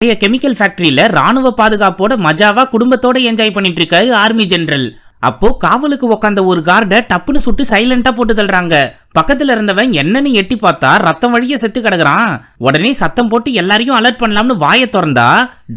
பழைய கெமிக்கல் ஃபேக்டரியில ராணுவ பாதுகாப்போட மஜாவா குடும்பத்தோட என்ஜாய் பண்ணிட்டு இருக்காரு ஆர்மி ஜெனரல் அப்போ காவலுக்கு உட்காந்த ஒரு கார்டை டப்புன்னு சுட்டு சைலண்டா போட்டு தள்ளுறாங்க. பக்கத்துல இருந்தவன் என்னன்னு எட்டி பார்த்தா ரத்தம் வழிய செத்து கிடக்குறான். உடனே சத்தம் போட்டு எல்லாரையும் அலர்ட் பண்ணலாம்னு வாயை திறந்தா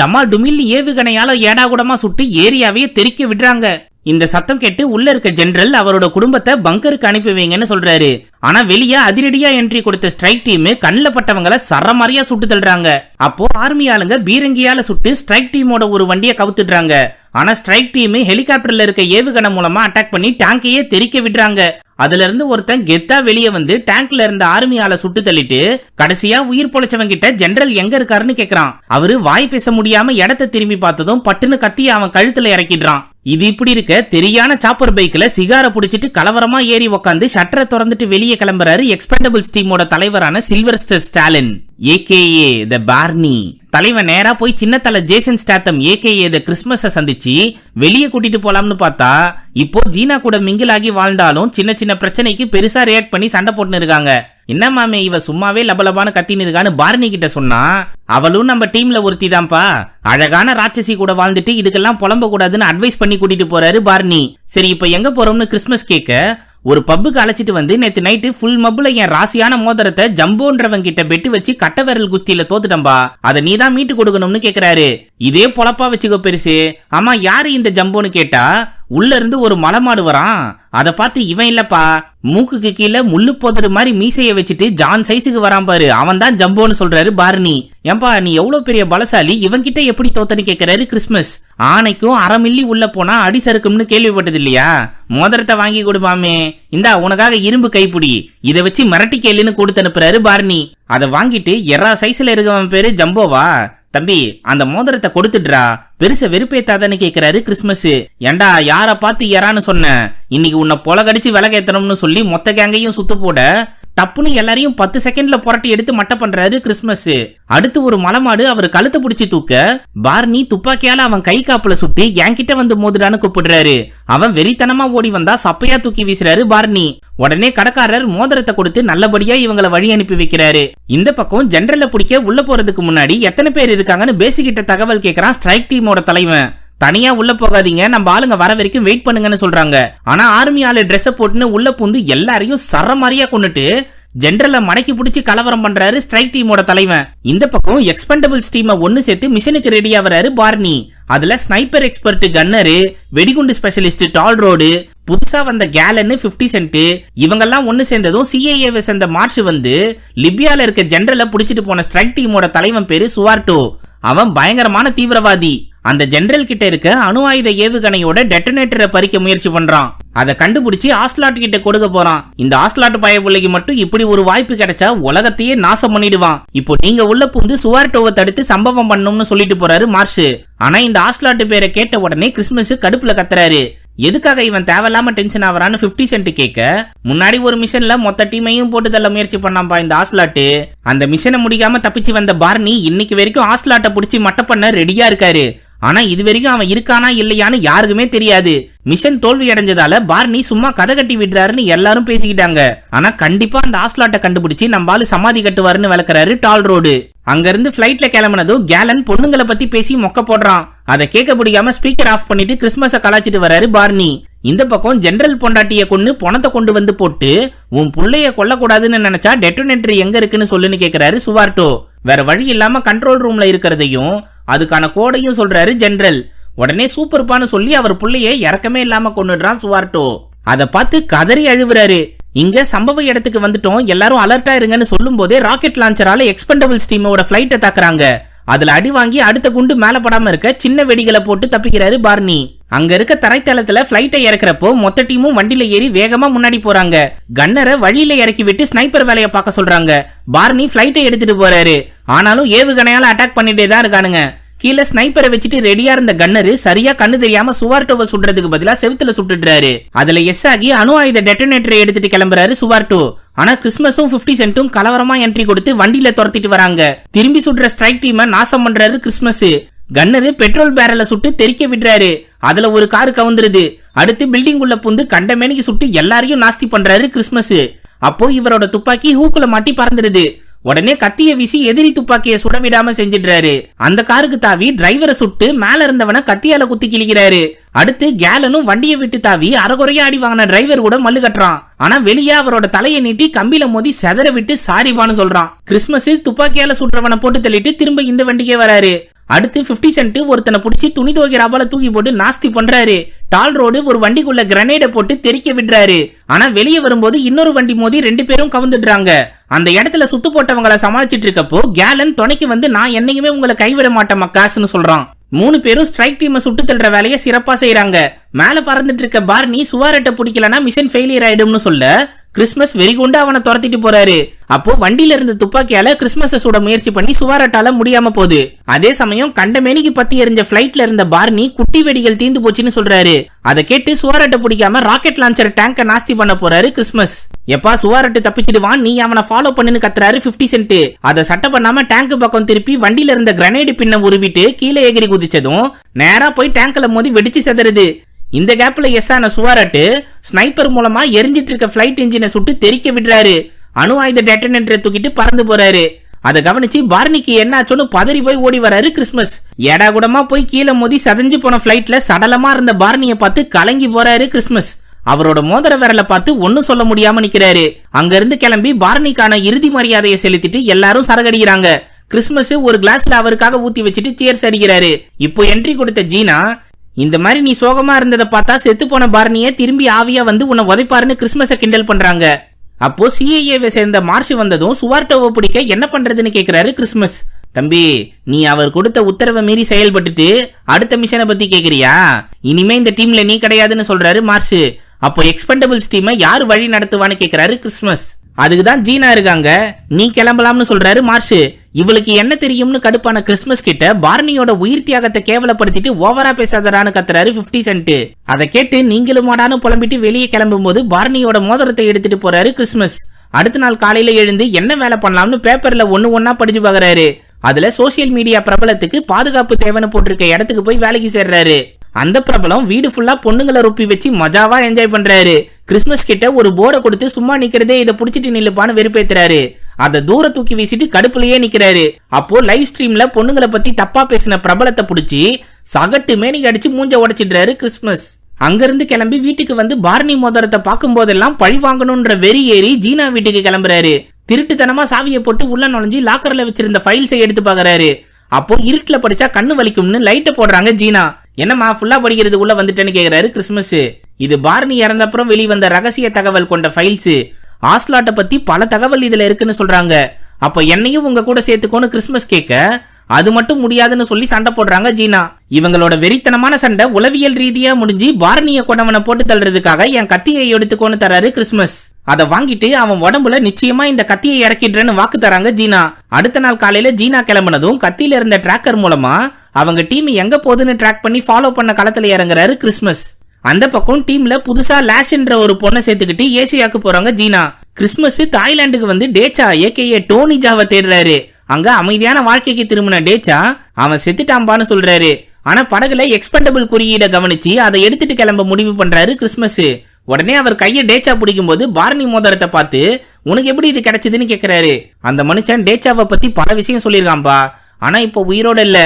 டமால் டுமில் ஏவுகணையால ஏடாகுடமா சுட்டு ஏரியாவையே தெறிக்க விடுறாங்க. இந்த சத்தம் கேட்டு உள்ள இருக்க ஜெனரல் அவரோட குடும்பத்தை பங்கருக்கு அனுப்பி வைங்கன்னு சொல்றாரு. ஆனா வெளியே அதிரடியா என்ட்ரி கொடுத்த ஸ்ட்ரைக் டீம் கண்ணில் பட்டவங்களை சரமாரியா சுட்டு தள்ளுறாங்க. அப்போ ஆர்மி ஆளுங்க பீரங்கியால சுட்டு ஸ்ட்ரைக் டீமோட ஒரு வண்டியை கவுத்துடுறாங்க. ஆனா ஸ்ட்ரைக் டீம் ஹெலிகாப்டர்ல இருக்க ஏவுகணை மூலமா அட்டாக் பண்ணி டேங்கையே தெறிக்க விடுறாங்க. அதுல இருந்து ஒருத்தன் கெத்தா வெளியே வந்து டேங்க்ல இருந்த ஆர்மி ஆளை சுட்டு தள்ளிட்டு கடைசியா உயிர் பொழைச்சவன் கிட்ட ஜெனரல் எங்க இருக்காருன்னு கேக்குறான். அவரு வாய் பேச முடியாம இடத்த திரும்பி பார்த்ததும் பட்டுன்னு கத்தி அவன் கழுத்துல இறக்கிடுறான். இது இப்படி இருக்க தெரியான சாப்பர் பைக்ல சிகார புடிச்சிட்டு கலவரமா ஏறி உக்காந்து ஷட்டரை திறந்துட்டு வெளியே கிளம்புறாரு எக்ஸ்பெண்டபிள்ஸ் டீமோட தலைவரான Sylvester Stallone AKA the Barney தலைவன் நேரா போய் சின்ன தலை Jason Statham AKA the Christmas சந்திச்சு வெளியே கூட்டிட்டு போலாம்னு பார்த்தா இப்போ ஜீனா கூட மிங்கிளாகி வாழ்ந்தாலும் சின்ன சின்ன பிரச்சனைக்கு பெருசா ரியாக்ட் பண்ணி சண்டை போட்டுன்னு இருக்காங்க. என்ன மாமே இவ சும்மாவே லபலபான கத்தின்னு இருக்கான்னு பார்னி கிட்ட சொன்னா அவளும் நம்ம டீம்ல ஒருத்தி தான்ப்பா. அழகான ராட்சசி கூட வாழ்ந்துட்டு இதுக்கெல்லாம் புலம்ப கூடாதுன்னு அட்வைஸ் பண்ணி கூட்டிட்டு போறாரு பார்னி சரி இப்போ எங்க போறோம்னு கிறிஸ்மஸ் கேட்க ஒரு பப்புக்கு அழைச்சிட்டு வந்து நேத்து நைட்டு ஃபுல் மப்புல என் ராசியான மோதிரத்தை ஜம்போன்றவன் கிட்ட பெட்டு வச்சு கட்ட விரல் குஸ்தியில தோத்துட்டம்பா அதை நீ தான் மீட்டு கொடுக்கணும்னு கேக்குறாரு. இதே பொழப்பா வச்சுக்கோ பெருசு. ஆமா யாரு இந்த ஜம்போன்னு கேட்டா உள்ள இருந்து ஒரு மலை மாடு வரான். அதை பார்த்து இவன் இல்லப்பா மூக்குக்கு கீழே முள்ளு போதுற மாதிரி மீசையை வச்சுட்டு ஜான் சைஸுக்கு வரான் பாரு. அவன் தான் ஜம்போன்னு சொல்றாரு பார்னி ஏன்பா நீ எவ்வளவு பெரிய பலசாலி? இவன் கிட்ட எப்படி தோத்தனு கேட்கிறாரு கிறிஸ்மஸ்? ஆனைக்கும் அரை மில்லி உள்ள போனா அடி சறுக்கும்னு கேள்விப்பட்டது இல்லையா மோதிரத்தை வாங்கி கொடுப்பாமே இந்தா உனக்காக இரும்பு கைப்பிடி. இதை வச்சு மிரட்டி கேளுன்னு கொடுத்து அனுப்புறாரு பார்னி அதை வாங்கிட்டு எறா சைஸ்ல இருக்கவன் பேரு ஜம்போவா. தம்பி அந்த மோதிரத்தை கொடுத்துடுறா. பெருச வெறுப்பேத்தாதன்னு கேக்குறாரு கிறிஸ்மஸ். ஏண்டா யார பார்த்து எறான்னு சொன்ன? இன்னைக்கு உன்னை பொலகடிச்சு விலகேத்தணும்னு சொல்லி மொத்த கேங்கையும் சுத்து போட? டப்புன்னு எல்லாரையும் பத்து செகண்ட்ல புரட்டி எடுத்து மட்டை பண்றாரு கிறிஸ்மஸ். அடுத்து ஒரு மலமாடு அவர் கழுத்தை பிடிச்சி தூக்க பார்னி துப்பாக்கியால அவன் கை காப்புல சுட்டு என்கிட்ட வந்து மோதுடான்னு கூப்பிடுறாரு. அவன் வெறித்தனமா ஓடி வந்தா சப்பையா தூக்கி வீசுறாரு பார்னி உடனே கடைக்காரர் மோதிரத்தை கொடுத்து நல்லபடியா இவங்களை வழி அனுப்பி வைக்கிறாரு. இந்த பக்கம் ஜெனரல்ல பிடிக்க உள்ள போறதுக்கு முன்னாடி எத்தனை பேர் இருக்காங்கன்னு பேசிக்கிட்ட தகவல் கேக்குறான் ஸ்ட்ரைக் டீமோட தலைவன். தனியா உள்ள போகாதீங்க. நம்ம ஆளுங்க வர வரைக்கும் வெயிட் பண்ணுங்கன்னு சொல்றாங்க. ஆனா ஆர்மி ஆளு ட்ரெஸ்ஸை போட்டுன்னு உள்ள பூந்து எல்லாரையும் சரமாரியா கொண்டுட்டு ஜென்ரலை மடக்கி பிடிச்சி கலவரம் பண்றாரு ஸ்ட்ரைக் டீமோட தலைவன். இந்த பக்கம் எக்ஸ்பெண்டபிள்ஸ் டீமை ஒன்னு சேர்த்து மிஷனுக்கு ரெடி ஆகிறாரு பார்னி அதுல ஸ்னைப்பர் எக்ஸ்பர்ட் கன்னரு வெடிகுண்டு ஸ்பெஷலிஸ்ட் டால் ரோடு புதுசா வந்த கேலன்னு 50 சென்ட் இவங்கெல்லாம் ஒன்னு சேர்ந்ததும் சிஐஏவை சேர்ந்த மார்ச் வந்து லிபியால இருக்க ஜென்ரலை பிடிச்சிட்டு போன ஸ்ட்ரைக் டீமோட தலைவன் பேரு சுவார்டோ. அவன் பயங்கரமான தீவிரவாதி. அந்த ஜெனரல் கிட்ட இருக்க அணு ஆயுத ஏவுகணையோட டெட்டனேட்டரை பறிக்க முயற்சி பண்றான். அதை கண்டுபிடிச்சு ஆஸ்லாட் கிட்ட கொடுக்க போறான். இந்த ஆஸ்லாட் பய பிள்ளைக்கு மட்டும் இப்படி ஒரு வாய்ப்பு கிடைச்சா உலகத்தையே நாசம் பண்ணிடுவான். இப்போ நீங்க உள்ள புந்து சுவார்டோவை தடுத்து சம்பவம் பண்ணணும்னு சொல்லிட்டு போறாரு மார்ஷ் ஆனா இந்த ஆஸ்லாட் பேரை கேட்ட உடனே கிறிஸ்மஸ் கடுப்புல கத்துறாரு. எதுக்காக இவன் தேவையில்லாம டென்ஷன் ஆவறான்னு 50 சென்ட் கேட்க முன்னாடி ஒரு மிஷன்ல மொத்த டீமையும் போட்டு தள்ள முயற்சி பண்ணாம்பா இந்த ஆஸ்லாட்டு அந்த மிஷனை முடிக்காம தப்பிச்சு வந்த பார்னி இன்னைக்கு வரைக்கும் ஆஸ்லாட்டை பிடிச்சி மட்ட பண்ண ரெடியா இருக்காரு. ஆனா இது வரைக்கும் அவன் இருக்கானா இல்லையான்னு யாருக்குமே தெரியாது. மிஷன் தோல்வி அடைஞ்சதால பார்னி சும்மா கதை கட்டி விடுறாருன்னு எல்லாரும் பேசிக்கிட்டாங்க. ஆனா கண்டிப்பா அந்த ஆஸ்லாட்டை கண்டுபிடிச்சு நம்ம சமாதி கட்டுவாருன்னு விளக்குறாரு டால் ரோடு. அங்கிருந்து பிளைட்ல கிளம்புனதும் கேலன் பொண்ணுங்களை பத்தி பேசி மொக்க போடுறான். அதை கேட்க முடியாம ஸ்பீக்கர் ஆஃப் பண்ணிட்டு கிறிஸ்மஸை கலாச்சிட்டு வராரு பார்னி. இந்த பக்கம் ஜெனரல் பொண்டாட்டிய கொண்டு பணத்தை கொண்டு வந்து போட்டு உன் புள்ளைய கொல்லக்கூடாதுன்னு நினைச்சா டெட்டோனேட்டர் எங்க இருக்குன்னு சொல்லுன்னு கேக்குறாரு சுவார்டோ வேற வழி இல்லாம கண்ட்ரோல் ரூம்ல இருக்கிறதையும் அதுக்கான கோடையும் சொல்றாரு ஜென்ரல் உடனே சூப்பர்பான்னு சொல்லி அவர் புள்ளைய இறக்கமே இல்லாம கொண்டுடுறான் சுவார்டோ அதை பார்த்து கதறி அழுவுறாரு. இங்க சம்பவ இடத்துக்கு வந்துட்டோம். எல்லாரும் அலர்ட்டா இருங்கன்னு சொல்லும் போதே ராக்கெட் லான்ச்சரால எக்ஸ்பெண்டபிள்ஸ் டீமோட பிளைட்டை தாக்குறாங்க. அதுல அடி வாங்கி அடுத்த குண்டு மேல படாம இருக்க சின்ன வெடிகளை போட்டு தப்பிக்கிறாரு பார்னி. அங்க இருக்க தரைத்தளத்துல பிளைட்டை இறக்குறப்போ மொத்த டீமும் வண்டியில ஏறி வேகமா முன்னாடி போறாங்க. கன்னரை வழியில இறக்கி விட்டு ஸ்னைப்பர் வேலையை பார்க்க சொல்றாங்க. பார்னி பிளைட்டை எடுத்துட்டு போறாரு. ஆனாலும் ஏவுகணையால அட்டாக் பண்ணிட்டே தான் இருக்கானுங்க. கீழே ஸ்னைப்பரை வச்சுட்டு ரெடியா இருந்த கன்னரு சரியா கண்ணு தெரியாம சுவார்டோவை சுடுறதுக்கு பதிலா செவுத்துல சுட்டுடுறாரு அதுல எஸ் ஆகி அணு ஆயுத டெட்டனேட்டரை எடுத்துட்டு கிளம்புறாரு சுவார்டோ ஆனா கிறிஸ்மஸும் 50 சென்ட்டும் கலவரமா என்ட்ரி கொடுத்து வண்டியில துரத்திட்டு வராங்க. திரும்பி சுடுற ஸ்ட்ரைக் டீமை நாசம் பண்றாரு கிறிஸ்மஸ். கன்னரு பெட்ரோல் பேரல சுட்டு தெறிக்க விடுறாரு. அதுல ஒரு காரு கவுந்துருது. அடுத்து பில்டிங் உள்ள புந்து கண்டமேனிக்கு சுட்டு எல்லாரையும் நாஸ்தி பண்றாரு கிறிஸ்மஸ். அப்போ இவரோட துப்பாக்கி ஹூக்குல மாட்டி பறந்துருது. உடனே கத்திய வீசி எதிரி துப்பாக்கிய சுட விடாம செஞ்சிடுறாரு. அந்த காருக்கு தாவி டிரைவரை சுட்டு மேல இருந்தவன கத்தியால குத்தி கிழிக்கிறாரு. அடுத்து கேலனும் வண்டியை விட்டு தாவி அரைகுறையா அடி வாங்கின டிரைவர் கூட மல்லு கட்டுறான். ஆனா வெளியே அவரோட தலையை நீட்டி கம்பில மோதி செதற விட்டு சாரிபான்னு சொல்றான். கிறிஸ்மஸ் துப்பாக்கியால சுடுறவனை போட்டு தள்ளிட்டு திரும்ப இந்த வண்டிக்கே வராரு. அடுத்து 50 சென்ட் ஒருத்தனை பிடிச்சி துணி துவைக்கிறாப்பால தூக்கி போட்டு நாஸ்தி பண்றாரு. டால் ரோடு ஒரு வண்டிக்குள்ள கிரனேட போட்டு தெறிக்க விடுறாரு. ஆனா வெளியே வரும்போது இன்னொரு வண்டி மோதி ரெண்டு பேரும் கவுந்துடுறாங்க. அந்த இடத்துல சுத்து போட்டவங்கள சமாளிச்சிட்டு இருக்கப்போ கேலன் துணைக்கு வந்து நான் என்னைக்குமே உங்களை கைவிட மாட்டேன் மக்காசுன்னு சொல்றான். மூணு பேரும் ஸ்ட்ரைக் டீமை சுட்டு தள்ளுற வேலையை சிறப்பா செய்யறாங்க மேல பறந்துட்டு இருக்க பார்னி சுவாரட்டை பிடிக்கலனா மிஷன் ஃபெயிலியர் ஆயிடும்னு சொல்ல கிறிஸ்மஸ் வெறிகுண்டு அவனை துரத்திட்டு போறாரு. அப்போ வண்டியில இருந்த துப்பாக்கியால கிறிஸ்மஸ சுட முயற்சி பண்ணி சுவாரட்டால முடியாம போகுது. அதே சமயம் கண்டமேனிக்கு பத்தி எரிஞ்ச பிளைட்ல இருந்த பார்னி குட்டி வெடிகள் தீந்து போச்சுன்னு சொல்றாரு. அதை கேட்டு சுவாரட்டை பிடிக்காம ராக்கெட் லான்ச்சர் டேங்க நாஸ்தி பண்ண போறாரு கிறிஸ்மஸ். எப்பா சுவாரட்டு தப்பிச்சிடுவான் நீ அவனை ஃபாலோ பண்ணுன்னு கத்துறாரு 50 சென்ட் அதை சட்டை பண்ணாம டேங்க் பக்கம் திருப்பி வண்டியில இருந்த கிரனேடு பின்ன உருவிட்டு கீழே எகிரி குதிச்சதும் நேரா போய் டேங்க்ல மோதி வெடிச்சு செதறது. இந்த கேப்ல எஸ் ஆன சுவாரட்டு ஸ்னைப்பர் மூலமா எரிஞ்சிட்டு இருக்க ஃப்ளைட் இன்ஜினை சுட்டு தெறிக்க விடுறாரு. அணு ஆயுத டெட்டனேட்டரை தூக்கிட்டு பறந்து போறாரு. அதை கவனிச்சு பார்னிக்கு என்னாச்சோன்னு பதறி போய் ஓடி வராரு கிறிஸ்மஸ். எடா கூடமா போய் கீழே மோதி சதஞ்சு போன ஃபிளைட்ல சடலமா இருந்த பார்னிய பார்த்து கலங்கி போறாரு கிறிஸ்மஸ். அவரோட மோதிர விரலை பார்த்து ஒன்னும் சொல்ல முடியாம நிக்கிறாரு. அங்க இருந்து கிளம்பி பார்னிக்கான இறுதி மரியாதையை செலுத்திட்டு எல்லாரும் சரகடிக்கிறாங்க. கிறிஸ்மஸ் ஒரு கிளாஸ்ல அவருக்காக ஊத்தி வச்சுட்டு சேர்ஸ் அடிக்கிறாரு. இப்போ என்ட்ரி கொடுத்த ஜீனா இந்த மாதிரி நீ சோகமா இருந்ததை பார்த்தா செத்து போன பார்னிய திரும்பி ஆவியா வந்து உன்னை உதைப்பாருன்னு கிறிஸ்மஸை கிண்டல் பண்றாங்க. அப்போ சிஐஏவை சேர்ந்த மார்ஷ் வந்ததும் சுவார்ட்டோவை பிடிக்க என்ன பண்றதுன்னு கேட்கிறாரு கிறிஸ்மஸ் தம்பி நீ அவர் கொடுத்த உத்தரவை மீறி செயல்பட்டுட்டு அடுத்த மிஷனை பத்தி கேக்குறியா? இனிமே இந்த டீம்ல நீ கிடையாதுன்னு சொல்றாரு மார்ஷ் அப்போ எக்ஸ்பெண்டபிள்ஸ் டீமை யார் வழி நடத்துவான்னு கேக்குறாரு கிறிஸ்மஸ் அதுக்கு தான் ஜீனா இருக்காங்க. நீ கிளம்பலாம்னு சொல்றாரு மார்ஷ் இவளுக்கு என்ன தெரியும்னு கடுப்பான கிறிஸ்மஸ் கிட்ட பார்னியோட உயிர் தியாகத்தை கேவலப்படுத்திட்டு ஓவரா பேசாதடான்னு கத்துறாரு 50 சென்ட் அதை கேட்டு நீங்களும் மாடானு புலம்பிட்டு வெளியே கிளம்பும்போது பார்னியோட மோதிரத்தை எடுத்துட்டு போறாரு கிறிஸ்மஸ் அடுத்த நாள் காலையில எழுந்து என்ன வேலை பண்ணலாம்னு பேப்பர்ல ஒண்ணு ஒன்னா படிச்சு பாக்குறாரு. அதுல சோசியல் மீடியா பிரபலத்துக்கு பாதுகாப்பு தேவைன்னு போட்டிருக்க இடத்துக்கு போய் வேலைக்கு சேர்றாரு. அந்த பிரபலம் வீடு ஃபுல்லா பொண்ணுங்களை ரொப்பி வச்சு மஜாவா என்ஜாய் பண்றாரு. கிறிஸ்மஸ் கிட்ட ஒரு போர்டை கொடுத்து சும்மா நிக்கிறதே இதை புடிச்சிட்டு நில்லுப்பான்னு வெறுப்பேத்துறாரு. அதை தூர தூக்கி வீசிட்டு கடுப்புலயே நிக்கிறாரு. அப்போ லைவ் ஸ்ட்ரீம்ல பொண்ணுங்களை பத்தி தப்பா பேசின பிரபலத்தை புடிச்சு சகட்டு மேனிக்கு அடிச்சு மூஞ்ச உடைச்சிடுறாரு கிறிஸ்மஸ் அங்கிருந்து கிளம்பி வீட்டுக்கு வந்து பார்னி மோதிரத்தை பார்க்கும் போதெல்லாம் பழி வாங்கணும்ன்ற வெறி ஏறி ஜீனா வீட்டுக்கு கிளம்புறாரு. திருட்டுத்தனமா சாவியை போட்டு உள்ள நுழைஞ்சு லாக்கர்ல வச்சிருந்த ஃபைல்ஸை எடுத்து பாக்குறாரு அப்போ இருட்டுல படிச்சா கண்ணு வலிக்கும்னு லைட்டை போடுறாங்க ஜீனா. என்னம்மா ஃபுல்லா படிக்கிறது உள்ள வந்துட்டேன்னு கேக்குறாரு கிறிஸ்மஸ். இது பார்னி இறந்தப்புறம் வெளிவந்த ரகசிய தகவல் கொண்ட ஃபைல்ஸ் ஆஸ்லாட்டை பத்தி பல தகவல் இதுல இருக்குன்னு சொல்றாங்க. அப்ப என்னையும் உங்க கூட சேர்த்துக்கோன்னு கிறிஸ்மஸ் கேட்க அது மட்டும் முடியாதுன்னு சொல்லி சண்டை போடுறாங்க ஜீனா. இவங்களோட வெறித்தனமான சண்டை உளவியல் ரீதியா முடிஞ்சு பார்னிய கொண்டவனை போட்டு தள்ளுறதுக்காக என் கத்தியை எடுத்துக்கோன்னு தராரு கிறிஸ்மஸ். அதை வாங்கிட்டு அவன் உடம்புல நிச்சயமா இந்த கத்தியை இறக்கிடுறேன்னு வாக்கு தராங்க ஜீனா. அடுத்த நாள் காலையில ஜீனா கிளம்புனதும் கத்தியில இருந்த டிராக்கர் மூலமா அவங்க டீம் எங்க போகுதுன்னு ட்ராக் பண்ணி ஃபாலோ பண்ண களத்துல இறங்குறாரு கிறிஸ்மஸ். அந்த பக்கம் டீம்ல புதுசா லாஷ்ன்ற ஒரு பொண்ணை சேர்த்துக்கிட்டு ஏசியாக்கு போறாங்க ஜீனா. கிறிஸ்மஸ் தாய்லாந்துக்கு வந்து டேச்சா ஏகேஏ டோனி ஜாவை தேடுறாரு. அங்க அமைதியான வாழ்க்கைக்கு திரும்பின டேச்சா அவன் செத்துட்டாம்பான்னு சொல்றாரு. ஆனா படகுல எக்ஸ்பெண்டபிள் குறியீடை கவனிச்சு அதை எடுத்துட்டு கிளம்ப முடிவு பண்றாரு கிறிஸ்மஸ். உடனே அவர் கையை டேச்சா பிடிக்கும் போது பார்னி மோதிரத்தை பார்த்து உனக்கு எப்படி இது கிடைச்சதுன்னு கேக்குறாரு. அந்த மனுஷன் டேச்சாவை பத்தி பல விஷயம் சொல்லியிருக்கான்பா. ஆனா இப்போ உயிரோட இல்ல.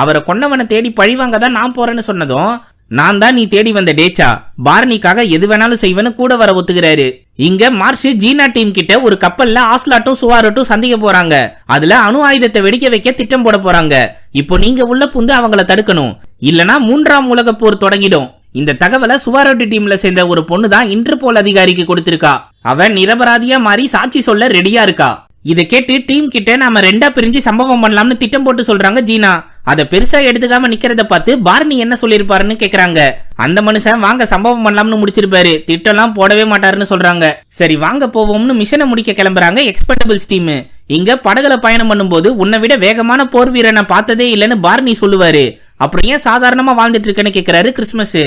அவரை கொன்னவனை தேடி பழிவாங்க தான் நான் போறேன்னு சொன்னதும் நான் தான் நீ தேடி வந்த டேச்சா. பார்னிக்காக எது வேணாலும் செய்வேன்னு கூட வர ஒத்துக்கிறாரு. இங்க மார்ஷ் ஜீனா டீம் கிட்ட ஒரு கப்பல்ல ஆஸ்லாட்டும் சுவாரட்டும் சந்திக்க போறாங்க. அதுல அணு ஆயுதத்தை வெடிக்க வைக்க திட்டம் போட போறாங்க. இப்போ நீங்க உள்ள புந்து அவங்கள தடுக்கணும். இல்லனா மூன்றாம் உலக போர் தொடங்கிடும். இந்த தகவலை சுவாரோட்டு டீம்ல சேர்ந்த ஒரு பொண்ணு தான் இன்டர்போல் அதிகாரிக்கு கொடுத்திருக்கா. அவன் நிரபராதியா மாறி சாட்சி சொல்ல ரெடியா இருக்கா. இதை கேட்டு டீம் கிட்ட நாம ரெண்டா பிரிஞ்சு சம்பவம் பண்ணலாம்னு திட்டம் போட்டு சொல்றாங்க ஜீனா. அதை பெருசா எடுத்துக்காம நிக்கிறத பார்த்து பார்னி என்ன சொல்லிருப்பாருன்னு கேக்குறாங்க. அந்த மனுஷன் வாங்க சம்பவம் பண்ணலாம்னு முடிச்சிருப்பாரு. திட்டம்லாம் போடவே மாட்டாருன்னு சொல்றாங்க. சரி வாங்க போவோம்னு மிஷனை முடிக்க கிளம்புறாங்க எக்ஸ்பெக்டபிள்ஸ் டீம் இங்க படகுல பயணம் பண்ணும்போது உன்னை விட வேகமான போர் வீரனை பார்த்ததே இல்லைன்னு பார்னி சொல்லுவாரு. அப்புறம் ஏன் சாதாரணமா வாழ்ந்துட்டு இருக்கேன்னு கேக்குறாரு கிறிஸ்மஸ்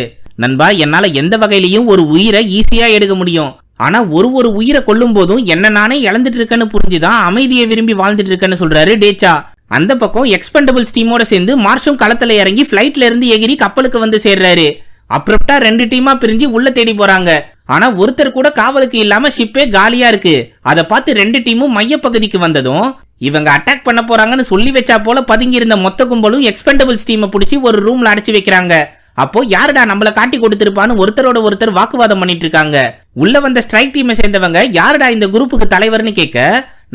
நண்பா என்னால எந்த வகையிலையும் ஒரு உயிரை ஈஸியா எடுக்க முடியும். ஆனா ஒரு ஒரு உயிரை கொல்லும் போதும் என்ன நானே இழந்துட்டு இருக்கேன்னு புரிஞ்சுதான் அமைதியை விரும்பி வாழ்ந்துட்டு இருக்கேன்னு சொல்றாரு டேச்சா அந்த பக்கம் எக்ஸ்பெண்டபிள்ஸ் டீமோட சேர்ந்து மார்ஷும் களத்தில் இறங்கி ஃப்ளைட்ல இருந்து எகிரி கப்பலுக்கு வந்து சேர்றாரு. அப்ரப்டா ரெண்டு டீமா பிரிஞ்சு உள்ள தேடி போறாங்க. ஆனா ஒருத்தர் கூட காவலுக்கு இல்லாம ஷிப்பே காலியா இருக்கு. அதை பார்த்து ரெண்டு டீமும் மையப்பகுதிக்கு வந்ததும் இவங்க அட்டாக் பண்ண போறாங்கன்னு சொல்லி வச்சா போல பதுங்கி இருந்த மொத்த கும்பலும் எக்ஸ்பெண்டபிள்ஸ் டீமை பிடிச்சி ஒரு ரூம்ல அடைச்சி வைக்கிறாங்க. அப்போ யாருடா நம்மள காட்டி கொடுத்திருப்பான்னு ஒருத்தரோட ஒருத்தர் வாக்குவாதம் பண்ணிட்டு இருக்காங்க. உள்ள வந்த ஸ்ட்ரைக் டீமை சேர்ந்தவங்க யாருடா இந்த குரூப்புக்கு தலைவர்னு கேட்க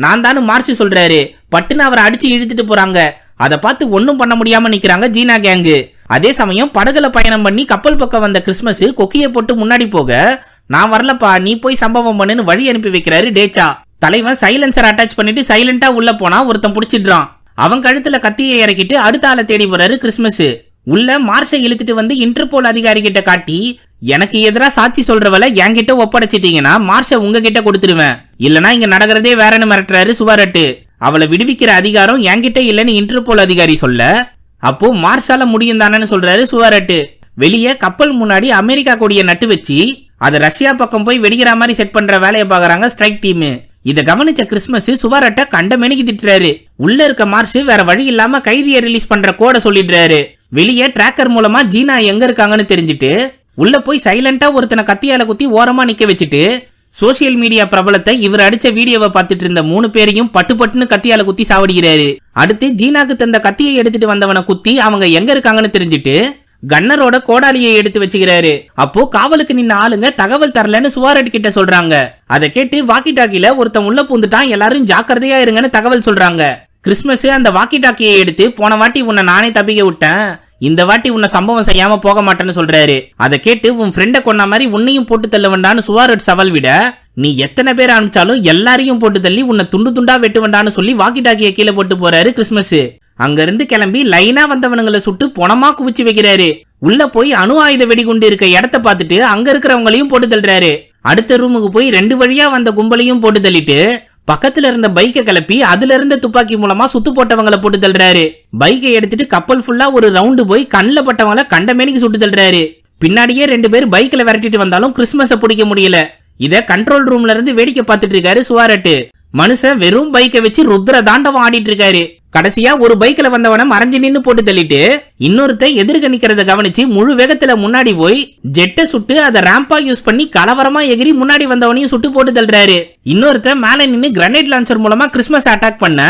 நான் தானு மார்ச் சொல்றாரு. பட்டுன்னு அவரை அடிச்சு இழுத்துட்டு போறாங்க. அதை பார்த்து ஒன்றும் பண்ண முடியாம நிக்கிறாங்க ஜீனா கேங்கு அதே சமயம் படகுல பயணம் பண்ணி கப்பல் பக்கம் வந்த கிறிஸ்மஸ் கொக்கியை போட்டு முன்னாடி போக நான் வரலப்பா நீ போய் சம்பவம் பண்ணுன்னு வழி அனுப்பி வைக்கிறாரு டேச்சா. தலைவன் சைலன்சர் அட்டாச் பண்ணிட்டு சைலண்டா உள்ள போனா ஒருத்தன் பிடிச்சிடுறான். அவன் கழுத்துல கத்தியை இறக்கிட்டு அடுத்த ஆளை தேடி போறாரு கிறிஸ்மஸ். உள்ள மார்ஷை இழுத்துட்டு வந்து இன்டர்போல் அதிகாரி கிட்ட காட்டி எனக்கு எதிராக சாட்சி சொல்றவள என்கிட்ட ஒப்படைச்சிட்டீங்கன்னா மார்ஷை உங்ககிட்ட கொடுத்துருவேன். இல்லனா இங்க நடக்கிறதே வேறன்னு மிரட்டுறாரு சுவாரட்டு. அவளை விடுவிக்கிற அதிகாரம் என்கிட்ட இல்லைன்னு இன்டர்போல் அதிகாரி சொல்ல அப்போ மார்ஷால முடியும் தானேன்னு சொல்றாரு சுவாரட்டு. வெளியே கப்பல் முன்னாடி அமெரிக்கா கொடியை நட்டு வச்சு அதை ரஷ்யா பக்கம் போய் வெடிக்கிற மாதிரி செட் பண்ற வேலையை பாக்குறாங்க ஸ்ட்ரைக் டீம். இதை கவனிச்ச கிறிஸ்மஸ் சுவாரட்ட கண்ட மெனுக்கு திட்டுறாரு. உள்ள இருக்க மார்ஷ் வேற வழி இல்லாம கைதியை ரிலீஸ் பண்ற கோட சொல்லிடுறாரு. வெளியே டிராக்கர் மூலமா ஜீனா எங்க இருக்காங்கன்னு தெரிஞ்சுட்டு உள்ள போய் சைலண்டா ஒருத்தனை கத்தியால குத்தி ஓரமா நிக்க வச்சுட்டு சோசியல் மீடியா பிரபலத்தை இவர் அடிச்ச வீடியோவை பார்த்துட்டு இருந்த மூணு பேரையும் பட்டு பட்டுன்னு கத்தியால குத்தி சாவடிக்கிறாரு. அடுத்து ஜீனாக்கு தந்த கத்தியை எடுத்துட்டு வந்தவனை குத்தி அவங்க எங்க இருக்காங்கன்னு தெரிஞ்சுட்டு கன்னரோட கோடாலியை எடுத்து வச்சுக்கிறாரு. அப்போ காவலுக்கு நின்ன ஆளுங்க தகவல் தரலன்னு சுவாரட் கிட்ட சொல்றாங்க. அதை கேட்டு வாக்கி டாக்கில ஒருத்தன் உள்ள பூந்துட்டான் எல்லாரும் ஜாக்கிரதையா இருங்கன்னு தகவல் சொல்றாங்க. கிறிஸ்மஸ் அந்த வாக்கி டாக்கியை எடுத்து போன வாட்டி உன்னை நானே தப்பிக்க விட்டேன். இந்த வாட்டி உன்னை சம்பவம் செய்யாம போக மாட்டேன்னு சொல்றாரு. அதை கேட்டு உன் ஃப்ரெண்டை கொன்ன மாதிரி உன்னையும் போட்டு தள்ள வேண்டான்னு சுவாரட் சவால் விட நீ எத்தனை பேர் அனுப்பிச்சாலும் எல்லாரையும் போட்டு தள்ளி உன்னை துண்டு துண்டா வெட்டு வேண்டான்னு சொல்லி வாக்கி டாக்கியை கீழே போட்டு போறாரு கிறிஸ்மஸ். அங்கிருந்து கிளம்பி லைனா வந்தவனுங்களை சுட்டு பொணமா குவிச்சு வைக்கிறாரு. உள்ள போய் அணு ஆயுத வெடிகுண்டு இருக்க இடத்த பார்த்துட்டு அங்க இருக்கிறவங்களையும் போட்டு தள்ளுறாரு. அடுத்த ரூமுக்கு போய் ரெண்டு வழியா வந்த கும்பலையும் போட்டு தள்ளிட்டு பக்கத்துல இருந்த பைக்கை கிளப்பி அதுல இருந்த துப்பாக்கி மூலமா சுத்து போட்டவங்களை போட்டு தள்ளுறாரு. பைக்கை எடுத்துட்டு கப்பல் ஃபுல்லா ஒரு ரவுண்டு போய் கண்ணில் பட்டவங்கள கண்டமேனிக்கு சுட்டு தள்ளுறாரு. பின்னாடியே ரெண்டு பேர் பைக்ல விரட்டிட்டு வந்தாலும் கிறிஸ்மஸை பிடிக்க முடியல. இத கண்ட்ரோல் ரூம்ல இருந்து வேடிக்கை பார்த்துட்டு இருக்காரு சுவாரட்டு. மனுஷன் வெறும் பைக்கை வச்சு ருத்ர தாண்டவம் ஆடிட்டு இருக்காரு. கடைசியா ஒரு பைக்ல வந்தவனை மறைஞ்சு நின்னு போட்டு தள்ளிட்டு இன்னொருத்த எதிர்க்க நிக்கிறத கவனிச்சு முழு வேகத்துல முன்னாடி போய் ஜெட்டை சுட்டு அதை ரேம்பா யூஸ் பண்ணி கலவரமா எகிரி முன்னாடி வந்தவனையும் சுட்டு போட்டு தள்ளுறாரு. இன்னொருத்த மேல நின்னு கிரனைட் லான்ச்சர் மூலமா கிறிஸ்மஸ் அட்டாக் பண்ண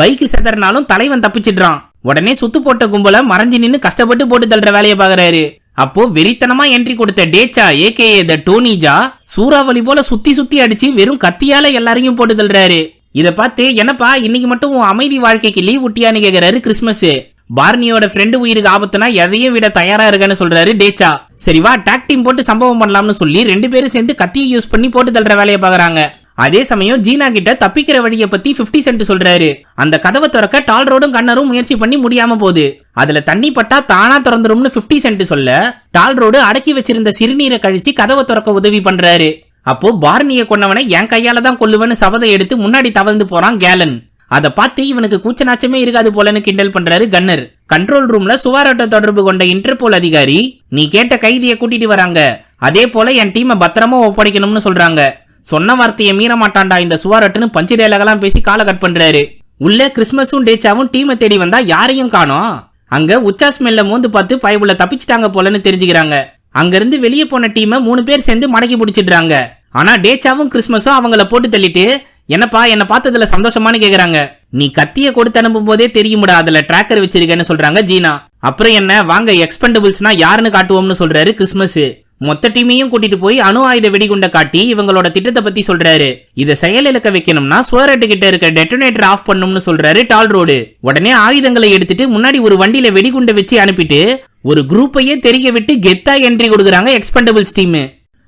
பைக் செதறனாலும் தலைவன் தப்பிச்சிடுறான். உடனே சுத்து போட்ட கும்பல மறைஞ்சு நின்னு கஷ்டப்பட்டு போட்டு தள்ளுற வேலையை பாக்குறாரு. அப்போ வெறித்தனமா என்ட்ரி கொடுத்த டேச்சா ஏகே த டோனிஜா சூறாவளி போல சுத்தி சுத்தி அடிச்சு வெறும் கத்தியால எல்லாரையும் போட்டு தள்ளுறாரு. இதை பார்த்து என்னப்பா இன்னைக்கு மட்டும் உன் அமைதி வாழ்க்கைக்கு லீவ் விட்டியான்னு கேட்கிறாரு கிறிஸ்மஸ். பார்னியோட ஃப்ரெண்டு உயிருக்கு ஆபத்துனா எதையும் விட தயாரா இருக்கன்னு சொல்றாரு டேச்சா. சரி வா டாக் டீம் போட்டு சம்பவம் பண்ணலாம்னு சொல்லி ரெண்டு பேரும் சேர்ந்து கத்தியை யூஸ் பண்ணி போட்டு தள்ளுற வேலையை பாக்குறாங்க அதே சமயம் ஜீனா கிட்ட தப்பிக்கிற வழியை பத்தி 50 சென்ட் சொல்றாரு. அந்த கதவை திறக்க டால் ரோடும் கண்ணரும் முயற்சி பண்ணி முடியாம போகுது. அதுல தண்ணி பட்டா தானா திறந்துரும்னு 50 சென்ட் சொல்ல டால் ரோடு அடக்கி வச்சிருந்த சிறுநீரை கழிச்சு கதவை திறக்க உதவி பண்றாரு. அப்போ பார்னிய கொன்னவனை என் கையால தான் கொல்லுவேன்னு சபதை எடுத்து முன்னாடி தவழ்ந்து போறான் கேலன். அதை பார்த்து இவனுக்கு கூச்ச நாச்சமே இருக்காது போலன்னு கிண்டல் பண்றாரு கன்னர். கண்ட்ரோல் ரூம்ல சுவாரோட்ட தொடர்பு கொண்ட இன்டர்போல் அதிகாரி நீ கேட்ட கைதியை கூட்டிட்டு வராங்க. அதே போல என் டீமை பத்திரமா ஒப்படைக்கணும்னு சொல்றாங்க. சொன்ன வார்த்தையை மீற மாட்டான்டா இந்த சுவாரட்டுன்னு பஞ்சு டேலகெல்லாம் பேசி காலை கட் பண்றாரு. உள்ள கிறிஸ்மஸும் டேச்சாவும் டீமை தேடி வந்தா யாரையும் காணோம். அங்க உச்சா ஸ்மெல்ல மோந்து பார்த்து பயவுல தப்பிச்சிட்டாங்க போலன்னு தெரிஞ்சுக்கிறாங்க. அங்கிருந்து வெளியே போன டீமை மூணு பேர் சேர்ந்து மடக்கி பிடிச்சிடுறாங்க. ஆனா டேச்சாவும் கிறிஸ்மஸும் அவங்கள போட்டு தள்ளிட்டு என்னப்பா என்ன பார்த்ததுல சந்தோஷமானு கேக்குறாங்க. நீ கத்திய கொடுத்து அனுப்பும் போதே தெரியுமுடா அதுல டிராக்கர் வச்சிருக்கேன்னு சொல்றாங்க ஜீனா. அப்புறம் என்ன வாங்க எக்ஸ்பெண்டபிள்ஸ்னா யாருன்னு காட்டுவோம்னு சொல்றாரு கிறிஸ்மஸ். மொத்த டீமையும் கூட்டிட்டு போய் அணு ஆயுத வெடிகுண்டை காட்டி இவங்களோட திட்டத்தை பத்தி சொல்றாரு. இத செயலிழக்க வைக்கணும்னா சுவரட்டு கிட்ட இருக்க டெட்டனேட்டர் ஆஃப் பண்ணும்னு சொல்றாரு டால் ரோடு. உடனே ஆயுதங்களை எடுத்துட்டு முன்னாடி ஒரு வண்டியில வெடிகுண்டை வச்சு அனுப்பிட்டு ஒரு குரூப்பையே தெரிய விட்டு கெத்தா என்ட்ரி கொடுக்குறாங்க எக்ஸ்பெண்டபிள்ஸ் டீம்.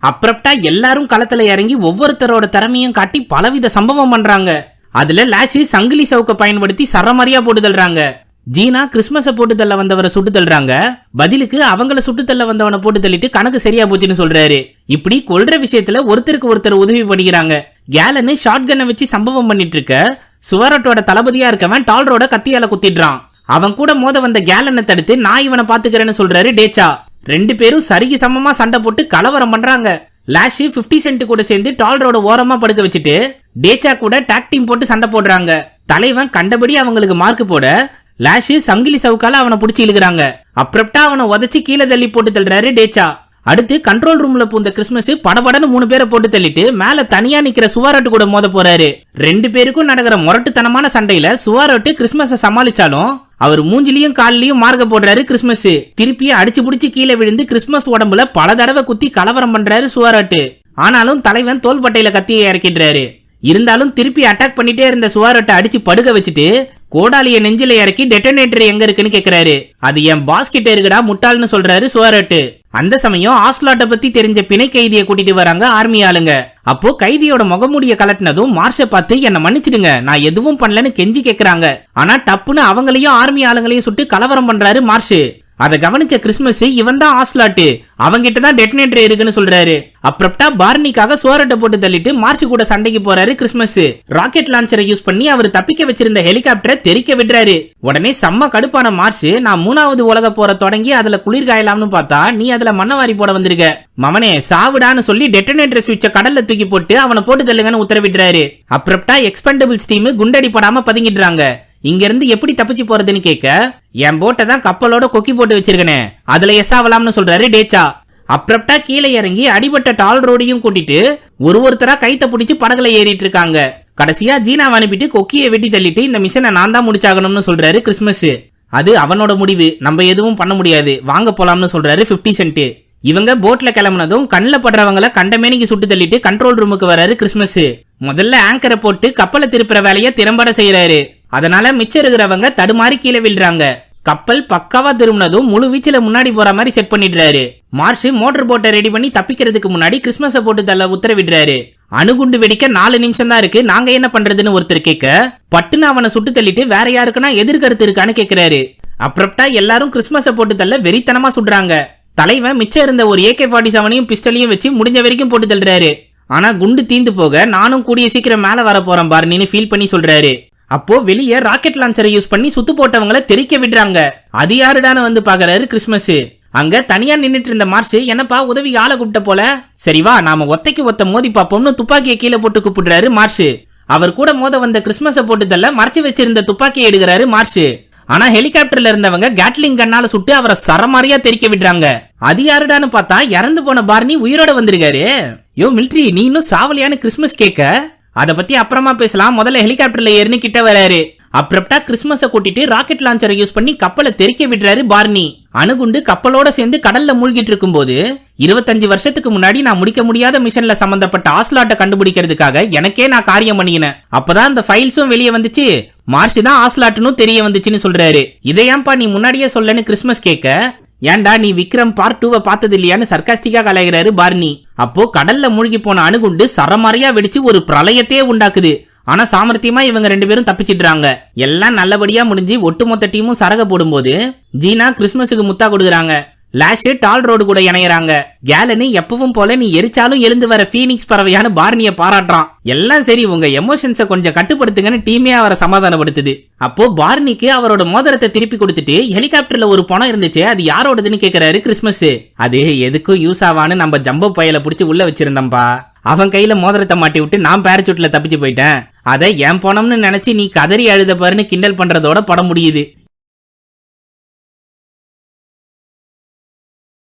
அப்ரப்டா எல்லாரும் களத்துல இறங்கி ஒவ்வொருத்தரோட திறமையும் காட்டி பலவித சம்பவம் பண்றாங்க. அதுல லாசி சங்கிலி சவுக்க பயன்படுத்தி சரமாரியா போட்டு தள்ளுறாங்க. ஜீனா கிறிஸ்மஸ போட்டு தள்ள வந்தவரை சுட்டு தள்ளுறாங்க. பதிலுக்கு அவங்கள சுட்டு தள்ள வந்தவனை போட்டு தள்ளிட்டு கணக்கு சரியா போச்சுன்னு சொல்றாரு. இப்படி கொல்ற விஷயத்துல ஒருத்தருக்கு ஒருத்தர் உதவி பண்ணிக்கிறாங்க. கேலனு ஷார்ட் கன்னை வச்சு சம்பவம் பண்ணிட்டு இருக்க சுவரட்டோட தளபதியா இருக்கவன் டால்ரோட கத்தியால குத்திடுறான். அவன் கூட மோத வந்த கேலனை தடுத்து நான் இவனை பாத்துக்கிறேன்னு சொல்றாரு டேச்சா. ரெண்டு பேரும் சரிக்கு சமமா சண்டை போட்டு கலவரம் பண்றாங்க. லாஷி 50 சென்ட் கூட சேர்ந்து டால்ரோட ஓரமா படுக்க வச்சுட்டு டேச்சா கூட டாக் டீம் போட்டு சண்டை போடுறாங்க. தலைவன் கண்டபடி அவங்களுக்கு மார்க் போட லாஷி சங்கிலி சவுக்கால அவனை பிடிச்சி இழுக்கிறாங்க. அப்புறப்டா அவனை உதச்சி கீழே தள்ளி போட்டு தள்ளுறாரு டேச்சா. அடுத்து கண்ட்ரோல் ரூம்ல பூந்த கிறிஸ்மஸ் படபடன்னு மூணு பேரை போட்டு தள்ளிட்டு மேல தனியா நிக்கிற சுவாரட்டு கூட மோத போறாரு. ரெண்டு பேருக்கும் நடக்கிற முரட்டுத்தனமான சண்டையில சுவாரட்டு கிறிஸ்மஸ சமாளிச்சாலும் அவர் மூஞ்சிலையும் காலிலையும் மார்க்க போடுறாரு கிறிஸ்மஸ் திருப்பியும் அடிச்சு புடிச்சு கீழே விழுந்து கிறிஸ்மஸ் உடம்புல பல தடவை குத்தி கலவரம் பண்றாரு சுவாரட்டு. ஆனாலும் தலைவன் தோள்பட்டையில கத்தியை இறக்கிடுறாரு. இருந்தாலும் திருப்பி அட்டாக் பண்ணிட்டே இருந்த சுவாரட்டை அடிச்சு படுக்க வச்சுட்டு கோடாலிய நெஞ்சில இறக்கி டெட்டனேட்டர் எங்க இருக்குன்னு கேக்குறாரு. அது என் பாஸ் கிட்ட இருக்குடா முட்டாள்னு சொல்றாரு சுவரட்டு அந்த சமயம் ஆஸ்லாட்டை பத்தி தெரிஞ்ச பிணை கைதியை கூட்டிட்டு வராங்க ஆர்மி ஆளுங்க. அப்போ கைதியோட முகமூடிய கலட்டினதும் மார்ஷ பார்த்து என்ன மன்னிச்சிடுங்க நான் எதுவும் பண்ணலன்னு கெஞ்சி கேக்குறாங்க. ஆனா டப்புன்னு அவங்களையும் ஆர்மி ஆளுங்களையும் சுட்டு கலவரம் பண்றாரு மார்ஷ் அதை கவனிச்ச கிறிஸ்மஸ் இவன் தான் ஆஸ்லாட்டு. அவங்கிட்ட தான் டெட்டனேட்டர் இருக்குன்னு சொல்றாரு. அப்ரப்டா பார்னிக்காக சோரட்டை போட்டு தள்ளிட்டு மார்ச் கூட சண்டைக்கு போறாரு கிறிஸ்மஸ் ராக்கெட் லான்ச்சரை யூஸ் பண்ணி அவர் தப்பிக்க வச்சிருந்த ஹெலிகாப்டரை தெறிக்க விடுறாரு. உடனே செம்ம கடுப்பான மார்ச் நான் மூணாவது உலக போற தொடங்கி அதுல குளிர் காயலாம்னு பார்த்தா நீ அதுல மண்ணவாரி போட வந்திருக்க. மவனே சாவிடான்னு சொல்லி டெட்டனேட்டர் சுவிட்ச கடல்ல தூக்கி போட்டு அவனை போட்டு தள்ளுங்கன்னு உத்தரவிடுறாரு. அப்ரப்டா எக்ஸ்பெண்டபிள்ஸ் டீம் குண்டடி படாம பதுங்கிடுறாங்க. இங்கேருந்து எப்படி தப்பிச்சு போறதுன்னு கேட்க என் போட்டை தான் கப்பலோட கொக்கி போட்டு வச்சிருக்கனே அதுல எஸ் ஆகலாம்னு சொல்றாரு டேச்சா. அப்ரப்டா கீழே இறங்கி அடிபட்ட டால் ரோடையும் கூட்டிட்டு ஒரு ஒருத்தரா கைத்த பிடிச்சி படகுல ஏறிட்டு இருக்காங்க. கடைசியா ஜீனாவை அனுப்பிட்டு கொக்கியை வெட்டி தள்ளிட்டு இந்த மிஷனை நான் தான் முடிச்சாகணும்னு சொல்றாரு கிறிஸ்மஸ். அது அவனோட முடிவு. நம்ம எதுவும் பண்ண முடியாது. வாங்க போலாம்னு சொல்றாரு 50 சென்ட் இவங்க போட்ல கிளம்புனதும் கண்ணில் படுறவங்கள கண்டமேனிக்கு சுட்டு தள்ளிட்டு கண்ட்ரோல் ரூமுக்கு வராரு கிறிஸ்மஸ். முதல்ல ஆங்கரை போட்டு கப்பலை திருப்புற வேலையை திறம்பட செய்யறாரு அதனால மிச்சம் இருக்கிறவங்க தடுமாறி கீழே விழுறாங்க. கப்பல் பக்காவா திரும்பினதும் முழு வீச்சில் முன்னாடி போற மாதிரி செட் பண்ணிடுறாரு. மார்ஷ் மோட்டர் போட்டை ரெடி பண்ணி தப்பிக்கிறதுக்கு முன்னாடி கிறிஸ்மஸை போட்டு தள்ள உத்தரவிடுறாரு. அணுகுண்டு வெடிக்க நாலு நிமிஷம் தான் இருக்கு. நாங்க என்ன பண்றதுன்னு ஒருத்தர் கேட்க பட்டுன்னு அவனை சுட்டு தள்ளிட்டு வேற யாருக்குன்னா எதிர்கருத்து இருக்கான்னு கேக்குறாரு. அப்ரப்டா எல்லாரும் கிறிஸ்மஸை போட்டு தள்ள வெறித்தனமா சுடுறாங்க. தலைவன் மிச்சம் இருந்த ஒரு ஏகே ஃபார்ட்டி செவனையும் பிஸ்டலையும் வச்சு முடிஞ்ச வரைக்கும் போட்டு தள்ளுறாரு. ஆனா குண்டு தீந்து போக நானும் கூடிய சீக்கிரம் மேல வர போறேன் பார்னின்னு ஃபீல் பண்ணி சொல்றாரு. அப்போ வெளியே ராக்கெட் லான்ச்சரை யூஸ் பண்ணி சுத்து போட்டவங்களை தெறிக்க விடுறாங்க. அது யாருடான்னு வந்து பாக்குறாரு கிறிஸ்மஸ் அங்க தனியா நின்னுட்டு இருந்த மார்ஷ் என்னப்பா உதவி ஆளை கூப்பிட்ட போல? சரி வா நாம ஒத்தைக்கு ஒத்த மோதி பாப்போம்னு துப்பாக்கியை கீழே போட்டு கூப்பிடுறாரு மார்ஷ். அவர் கூட மோத வந்த கிறிஸ்மஸ போட்டுதல்ல மறைச்சு வச்சிருந்த துப்பாக்கியை எடுக்கிறாரு மார்ஷ். ஆனா ஹெலிகாப்டர்ல இருந்தவங்க கேட்லிங் கண்ணால சுட்டு அவரை சரமாரியா தெறிக்க விடுறாங்க. அது யாருடான்னு பார்த்தா இறந்து போன பார்னி உயிரோட வந்திருக்காரு. யோ மிலிட்ரி நீ இன்னும் சாவலியான கிறிஸ்மஸ் கேட்க? அதை பத்தி அப்புறமா பேசலாம். முதல்ல ஹெலிகாப்டர்ல ஏறினு கிட்ட வராரு. அப்ரப்டா கிறிஸ்மஸ கூட்டிட்டு ராக்கெட் லான்ச்சரை யூஸ் பண்ணி கப்பலை தெறிக்க விடுறாரு பார்னி அணுகுண்டு கப்பலோட சேர்ந்து கடல்ல மூழ்கிட்டு இருக்கும்போது இருபத்தஞ்சு வருஷத்துக்கு முன்னாடி நான் முடிக்க முடியாத மிஷன்ல சம்பந்தப்பட்ட ஆஸ்லாட்டை கண்டுபிடிக்கிறதுக்காக எனக்கே நான் காரியம் பண்ணிக்கினேன் அப்பதான் அந்த ஃபைல்ஸும் வெளியே வந்துச்சு. மார்ச் தான் ஆஸ்லாட்டுன்னு தெரிய வந்துச்சுன்னு சொல்றாரு. இதையாம்பா நீ முன்னாடியே சொல்லன்னு கிறிஸ்மஸ் கேட்க ஏன்டா நீ விக்ரம் பார்ட் டூவை பார்த்தது இல்லையான்னு சர்க்காஸ்டிக்கா கலைகிறாரு பார்னி. அப்போ கடல்ல மூழ்கி போன அணுகுண்டு சரமாரியா வெடிச்சு ஒரு பிரளயத்தையே உண்டாக்குது. ஆனா சாமர்த்தியமா இவங்க ரெண்டு பேரும் தப்பிச்சிடுறாங்க. எல்லாம் நல்லபடியா முடிஞ்சு ஒட்டுமொத்த டீமும் சரக போடும்போது ஜீனா கிறிஸ்மஸுக்கு முத்தா கொடுக்குறாங்க. லாஷ் டால் ரோடு கூட இணையறாங்க. கேலனி எப்பவும் போல நீ எரிச்சாலும் எழுந்து வர ஃபீனிக்ஸ் பறவையான பார்னிய பாராட்டுறான். எல்லாம் சரி உங்க எமோஷன்ஸை கொஞ்சம் கட்டுப்படுத்துங்கன்னு டீமே அவரை சமாதானப்படுத்துது. அப்போ பார்னிக்கு அவரோட மோதிரத்தை திருப்பி கொடுத்துட்டு ஹெலிகாப்டர்ல ஒரு பணம் இருந்துச்சு அது யாரோடதுன்னு கேக்குறாரு கிறிஸ்மஸ் அது எதுக்கும் யூஸ் ஆவான்னு நம்ம ஜம்போ பயல புடிச்சு உள்ள வச்சிருந்தோம்பா. அவன் கையில மோதிரத்தை மாட்டி விட்டு நான் பேரச்சூட்ல தப்பிச்சு போயிட்டேன். அதை என் பணம்னு நினைச்சு நீ கதறி அழுத பாருன்னு கிண்டல் பண்றதோட படம் முடியுது.